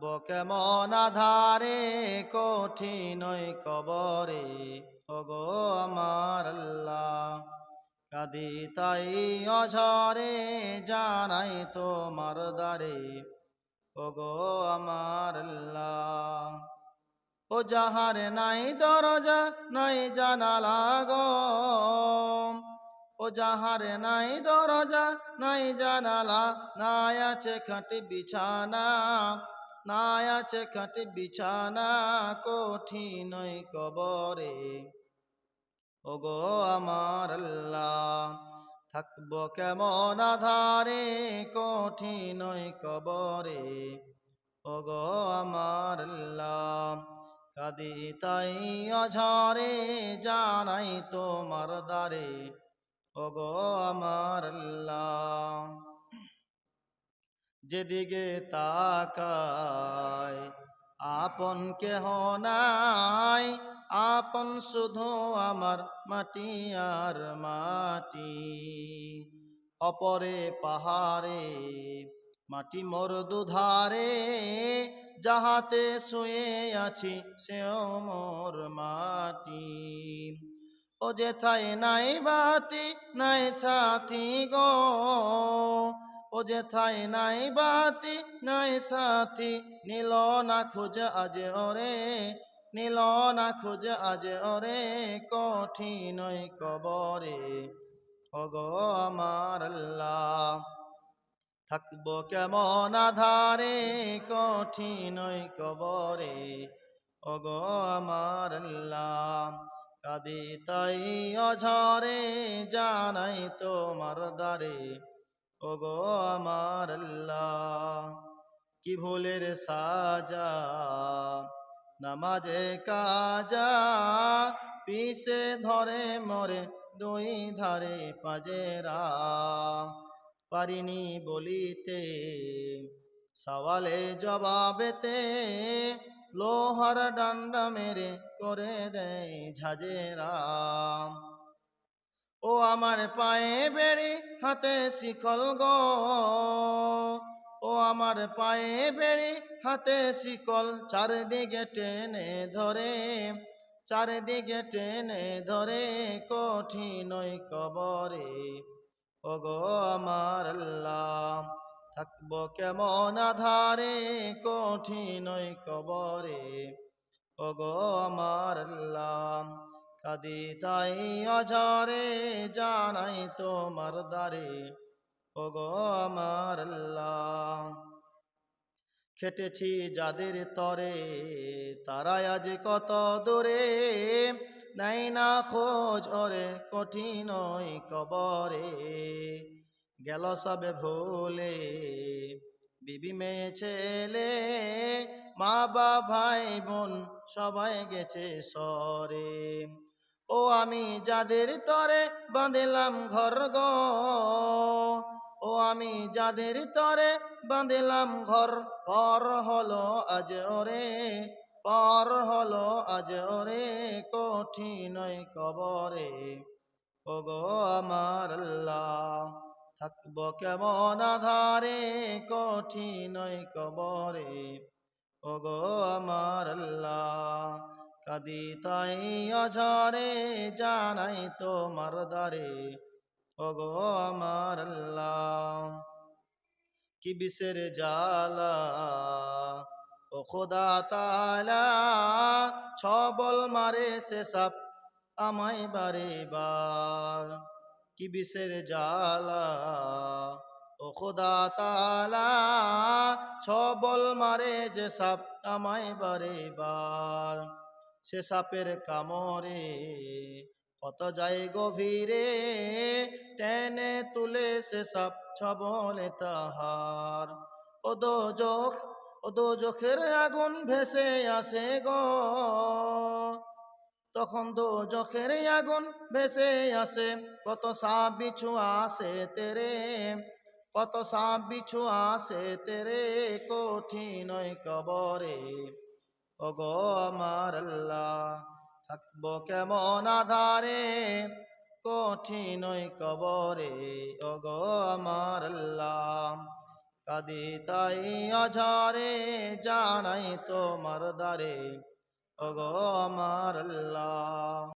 থাকব কেমন আধারে, কঠিন কবরে। ওগো আমার আল্লাহ, কাদি তাই অঝরে, জানাই তোমার দারে ওগো আমার আল্লাহ, ও যাহার নাই দরজা, নাই জানালা গো। ও যাহার নাই দরজা, নাই জানালা, নাই আছে খাটি বিছানা। নাই আছে খাটি বিছানা কঠিন কবরে। ওগো আমার আল্লাহ, থাকব কেমন আধারে কঠিন কবরে। ওগো আমার আল্লাহ, কাদি তাই অঝরে জানাই তোমার দারে ওগো আমার আল্লাহ। যেদিকে তাকায়, আপন কেহ নাই। আপন শুধু আমার মাটি আর মাটি। অপরে পাহাড়ে, মাটি মোর দুধারে। যাহাতে শুয়ে আছি, সেও মোর মাটি। ও যেথায় নাই বাতি, নাই সাথী গো। ও যেথায় নাই বাতি, নাই সাথী। নীল না খুঁজ আজ ওরে নীল না খুঁজ আজ ওরে কঠিন কবরে। ওগো আমার থাকব কেমন আধারে, কঠিন কবরে। ওগো আমার কাদি তাই অঝরে, জানাই তোমার দারে ওগো আমার কি ভুলের সাজা? নামাজে কাজা পিসে ধরে মরে দুই ধারে পাজেরা। পারিনি বলিতে, সওয়ালে জবাবেতে লোহার ডান্ডা মেরে করে দেয় ঝাজেরা ও আমার পায়ে বেড়ি হাতে শিকল গো। ও আমার পায়ে বেড়ি হাতে শিকল চারদিকে টেনে ধরে, চারদিকে টেনে ধরে কঠিন কবরে। ওগো আমার আল্লাহ, থাকব কেমন আধারে কঠিন কবরে। ওগো আমার আল্লাহ কাদি তাই অঝরে জানাই তোমার দারে ওগো আমার খেটেছি যাদের তরে, তারাই আজ কত দূরে। নাই না খোঁজ ওরে কঠিন কবরে। গেল সবে ভোলে বিবি মেয়ে ছেলে, মা বা ভাই বোন সবাই গেছে সরে। আমি যাদের তরে বাঁধিলাম ঘর গো। ও আমি যাদের তরে বাঁধিলাম ঘর, পর হলো আজ ওরে, পর হলো আজ ওরে, কঠিন কবরে। ও গো আমার থাকব কেমন আধারে, কঠিন কবরে। ও গো আমার কাদি তাই অঝরে জানাই তোমার দারে ও গো আমার কি বিসের জালা ও খোদা তালা ছবল মারে সে সাপ আমায় বারে বার। কি বিসের জালা ও খোদা তালা ছবল মারে যে সাপ আমায় বারে বার। সে সাপের কামড়ে। কত যায় গভীরে টেনে তুলে সে সাপ ছবলে তাহার। ও দো চোখ ও দো চোখের আগুন ভেসে আসে গো। তখন দো চোখের আগুন ভেসে আসে। কত সাপ বিছু আসে তেরে, কত সাপ বিছু আসে তেরে, কঠিন কবরে। ও গো আমার আল্লাহ, থাকব কেমন আধারে? কঠিন কবরে ও গো আমার আল্লাহ। কাদি তাই অঝারে, জানাই তোমার মারদারে ওগো আমার আল্লাহ।